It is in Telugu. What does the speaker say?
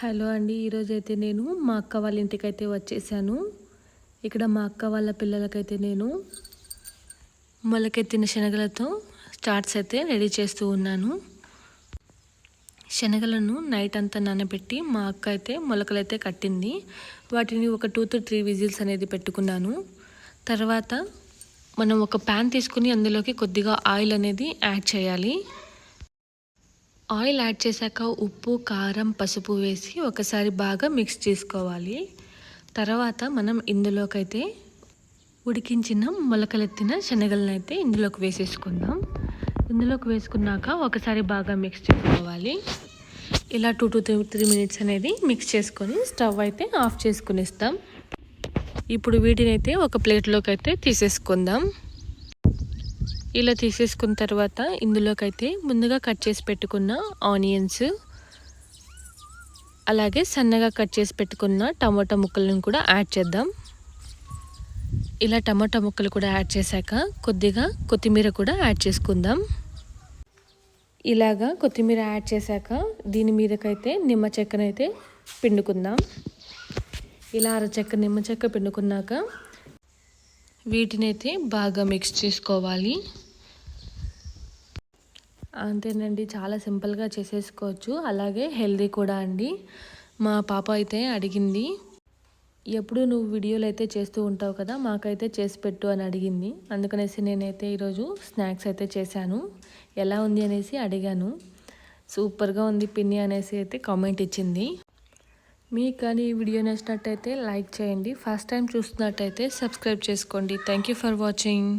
హలో అండి ఈరోజు అయితే నేను మా అక్క వాళ్ళ ఇంటికి అయితే వచ్చేసాను. ఇక్కడ మా అక్క వాళ్ళ పిల్లలకైతే నేను మొలకెత్తిన శనగలతో స్టార్ట్స్ అయితే రెడీ చేస్తూ ఉన్నాను. శనగలను నైట్ అంతా నానబెట్టి మా అక్క అయితే మొలకలైతే కట్టింది. వాటిని ఒక టూ టు త్రీ విజిల్స్ అనేది పెట్టుకున్నాను. తర్వాత మనం ఒక ప్యాన్ తీసుకుని అందులోకి కొద్దిగా ఆయిల్ అనేది యాడ్ చేయాలి. ఆయిల్ యాడ్ చేశాక ఉప్పు కారం పసుపు వేసి ఒకసారి బాగా మిక్స్ చేసుకోవాలి. తర్వాత మనం ఇందులోకైతే ఉడికించిన మొలకలెత్తిన శనగలను అయితే ఇందులోకి వేసేసుకుందాం. ఇందులోకి వేసుకున్నాక ఒకసారి బాగా మిక్స్ చేసుకోవాలి. ఇలా two to three three minutes అనేది మిక్స్ చేసుకొని స్టవ్ అయితే ఆఫ్ చేసుకుని ఇస్తాం ఇప్పుడు వీటిని అయితే ఒక ప్లేట్లోకి అయితే తీసేసుకుందాం. ఇలా తీసేసుకున్న తర్వాత ఇందులోకైతే ముందుగా కట్ చేసి పెట్టుకున్న ఆనియన్స్ అలాగే సన్నగా కట్ చేసి పెట్టుకున్న టమాటా ముక్కలను కూడా యాడ్ చేద్దాం. ఇలా టమాటా ముక్కలు కూడా యాడ్ చేశాక కొద్దిగా కొత్తిమీర కూడా యాడ్ చేసుకుందాం. ఇలాగా కొత్తిమీర యాడ్ చేశాక దీని మీదకైతే నిమ్మ చెక్కనైతే పిండుకుందాం. ఇలా అరచెక్క నిమ్మ చెక్క పిండుకున్నాక వీటినైతే బాగా మిక్స్ చేసుకోవాలి. అంతేనండి చాలా సింపుల్గా చేసేసుకోవచ్చు. అలాగే హెల్దీ కూడా అండి. మా పాప అయితే అడిగింది ఎప్పుడు నువ్వు వీడియోలు అయితే చేస్తూ ఉంటావు కదా మాకైతే చేసి పెట్టు అని అడిగింది. అందుకనేసి నేనైతే ఈరోజు స్నాక్స్ అయితే చేశాను. ఎలా ఉంది అనేసి అడిగాను. సూపర్గా ఉంది పిన్ని అనేసి అయితే కామెంట్ ఇచ్చింది. మీకు కానీ ఈ వీడియో నచ్చినట్టయితే లైక్ చేయండి. ఫస్ట్ టైం చూస్తున్నట్టయితే సబ్స్క్రైబ్ చేసుకోండి. Thank you for watching